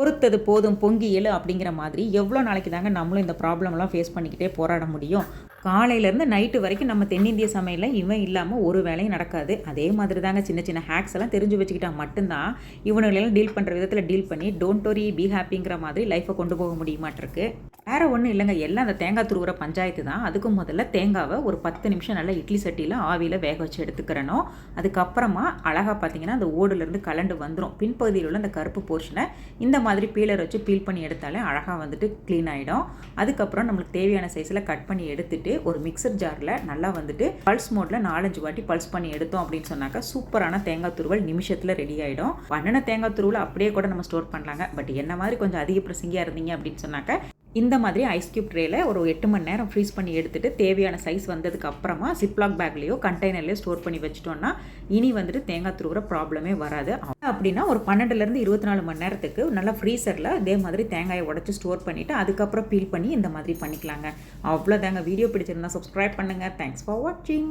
பொறுத்தது போதும் பொங்கி எழு அப்படிங்கிற மாதிரி எவ்வளோ நாளைக்கு தாங்க நம்மளும் இந்த ப்ராப்ளம்லாம் ஃபேஸ் பண்ணிக்கிட்டே போராட முடியும். காலையிலேருந்து நைட்டு வரைக்கும் நம்ம தென்னிந்திய சமையலில் இவன் இல்லாமல் ஒரு வேலையும் நடக்காது. அதே மாதிரி தாங்க சின்ன சின்ன ஹேக்ஸ் எல்லாம் தெரிஞ்சு வச்சுக்கிட்டா மட்டும்தான் இவனுங்களெல்லாம் டீல் பண்ணுற விதத்தில் டீல் பண்ணி டோன்ட் டோரி பி ஹாப்பிங்கிற மாதிரி லைஃப்பை கொண்டு போக முடியுமாட்டிருக்கு. வேற ஒன்றும் இல்லைங்க. எல்லாம் அந்த தேங்காய் துருவுற பஞ்சாயத்து தான். அதுக்கு முதல்ல தேங்காவை ஒரு பத்து நிமிஷம் நல்லா இட்லி சட்டியில் ஆவியில் வேக வச்சு எடுத்துக்கிறணும். அதுக்கப்புறமா அழகாக பார்த்தீங்கன்னா அந்த ஓடுலேருந்து கலண்டு வந்துடும் பின்பகுதியில் உள்ள அந்த கருப்பு போர்ஷனை இந்த மாதிரி பீலர் வச்சு பீல் பண்ணி எடுத்தாலே அழகாக வந்துட்டு க்ளீன் ஆகிடும் அதுக்கப்புறம் நம்மளுக்கு தேவையான சைஸில் கட் பண்ணி எடுத்துட்டு ஒரு மிக்சர் ஜாரில் நல்லா வந்துட்டு பல்ஸ் மோடில் நாலஞ்சு வாட்டி பல்ஸ் பண்ணி எடுத்தோம் அப்படின்னு சொன்னாக்கா சூப்பரான தேங்காய் துருவல் நிமிஷத்தில் ரெடி ஆகிடும் பண்ணின தேங்காய் துருவல் அப்படியே கூட நம்ம ஸ்டோர் பண்ணலாங்க. பட் என்ன மாதிரி கொஞ்சம் அதிக பிரசிங்கியாக இருந்தீங்க அப்படின்னு சொன்னாக்க இந்த மாதிரி ஐஸ் கியூப் ட்ரேல ஒரு எட்டு மணி நேரம் ஃப்ரீஸ் பண்ணி எடுத்துட்டு தேவையான சைஸ் வந்ததுக்கு அப்புறமா சிப்லாக் பேக்லேயோ கண்டெய்னர்லேயோ ஸ்டோர் பண்ணி வச்சிட்டோம்னா இனி வந்துட்டு தேங்காய் துருவுற ப்ராப்ளமே வராது. அப்படின்னா ஒரு பன்னெண்டுலேருந்து இருபத்தி நாலு மணி நேரத்துக்கு நல்லா ஃப்ரீசரில் இதே மாதிரி தேங்காயை உடச்சி ஸ்டோர் பண்ணிவிட்டு அதுக்கப்புறம் பீல் பண்ணி இந்த மாதிரி பண்ணிக்கலாங்க. அவ்வளோதாங்க வீடியோ பிடிச்சிருந்தா சப்ஸ்கிரைப் பண்ணுங்கள் தேங்க்ஸ் ஃபார் வாட்சிங்